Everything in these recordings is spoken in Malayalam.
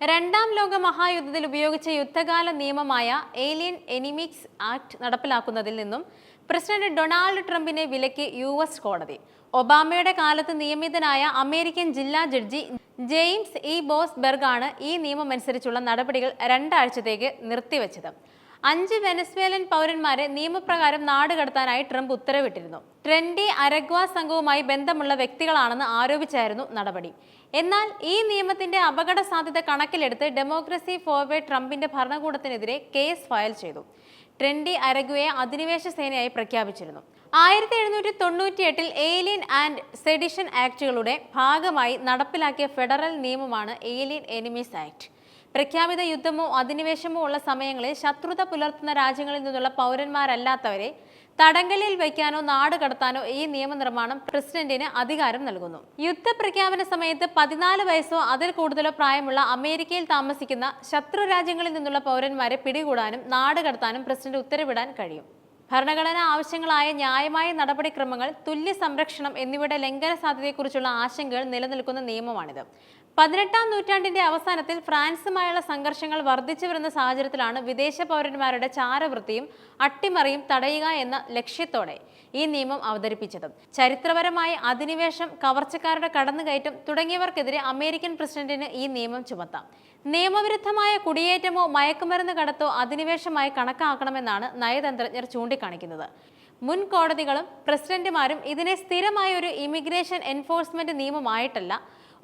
രണ്ടാം ലോക മഹായുദ്ധത്തിൽ ഉപയോഗിച്ച യുദ്ധകാല നിയമമായ ഏലിയൻ എനിമിക്സ് ആക്ട് നടപ്പിലാക്കുന്നതിൽ നിന്നും പ്രസിഡന്റ് ഡൊണാൾഡ് ട്രംപിനെ വിലക്കി യു എസ് കോടതി. ഒബാമയുടെ കാലത്ത് നിയമിതനായ അമേരിക്കൻ ജില്ലാ ജഡ്ജി ജെയിംസ് ഇ ബോസ് ബെർഗാണ് ഈ നിയമമനുസരിച്ചുള്ള നടപടികൾ രണ്ടാഴ്ചത്തേക്ക് നിർത്തിവെച്ചത്. അഞ്ച് വെനസ്വേലൻ പൗരന്മാരെ നിയമപ്രകാരം നാടുകടത്താനായി ട്രംപ് ഉത്തരവിട്ടിരുന്നു. ട്രെൻഡി അരഗ്വ സംഘവുമായി ബന്ധമുള്ള വ്യക്തികളാണെന്ന് ആരോപിച്ചായിരുന്നു നടപടി. എന്നാൽ ഈ നിയമത്തിന്റെ അപകട സാധ്യത കണക്കിലെടുത്ത് ഡെമോക്രസി ഫോർവേഡ് ട്രംപിന്റെ ഭരണകൂടത്തിനെതിരെ കേസ് ഫയൽ ചെയ്തു. ട്രെൻഡി അരഗ്വയെ അധിനിവേശ സേനയായി പ്രഖ്യാപിച്ചിരുന്നു. ആയിരത്തി എഴുന്നൂറ്റി തൊണ്ണൂറ്റി എട്ടിൽ ഏലിയൻ ആൻഡ് സെഡിഷൻ ആക്ടുകളുടെ ഭാഗമായി നടപ്പിലാക്കിയ ഫെഡറൽ നിയമമാണ് ഏലിയൻ എനിമീസ് ആക്ട്. പ്രഖ്യാപിത യുദ്ധമോ അധിനിവേശമോ ഉള്ള സമയങ്ങളിൽ ശത്രുത പുലർത്തുന്ന രാജ്യങ്ങളിൽ നിന്നുള്ള പൗരന്മാരല്ലാത്തവരെ തടങ്കലിൽ വയ്ക്കാനോ നാട് കടത്താനോ ഈ നിയമനിർമ്മാണം പ്രസിഡന്റിന് അധികാരം നൽകുന്നു. യുദ്ധ പ്രഖ്യാപന സമയത്ത് പതിനാല് വയസ്സോ അതിൽ കൂടുതലോ പ്രായമുള്ള അമേരിക്കയിൽ താമസിക്കുന്ന ശത്രു രാജ്യങ്ങളിൽ നിന്നുള്ള പൗരന്മാരെ പിടികൂടാനും നാട് കടത്താനും പ്രസിഡന്റ് ഉത്തരവിടാൻ കഴിയും. ഭരണഘടനാ ആവശ്യങ്ങളായ ന്യായമായ നടപടിക്രമങ്ങൾ തുല്യ സംരക്ഷണം എന്നിവയുടെ ലംഘന സാധ്യതയെക്കുറിച്ചുള്ള ആശങ്കകൾ നിലനിൽക്കുന്ന നിയമമാണിത്. പതിനെട്ടാം നൂറ്റാണ്ടിന്റെ അവസാനത്തിൽ ഫ്രാൻസുമായുള്ള സംഘർഷങ്ങൾ വർദ്ധിച്ചു വരുന്ന സാഹചര്യത്തിലാണ് വിദേശ പൗരന്മാരുടെ ചാരവൃത്തിയും അട്ടിമറിയും തടയുക എന്ന ലക്ഷ്യത്തോടെ ഈ നിയമം അവതരിപ്പിച്ചത്. ചരിത്രപരമായ അധിനിവേശം കവർച്ചക്കാരുടെ കടന്നുകയറ്റം തുടങ്ങിയവർക്കെതിരെ അമേരിക്കൻ പ്രസിഡന്റിന് ഈ നിയമം ചുമത്താം. നിയമവിരുദ്ധമായ കുടിയേറ്റമോ മയക്കുമരുന്ന് കടത്തോ അധിനിവേശമായി കണക്കാക്കണമെന്നാണ് നയതന്ത്രജ്ഞർ ചൂണ്ടിക്കാണിക്കുന്നത്. മുൻ കോടതികളും പ്രസിഡന്റുമാരും ഇതിനെ സ്ഥിരമായ ഒരു ഇമിഗ്രേഷൻ എൻഫോഴ്സ്മെന്റ് നിയമമായിട്ടല്ല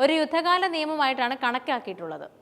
ഒരു യുദ്ധകാല നിയമമായിട്ടാണ് കണക്കാക്കിയിട്ടുള്ളത്.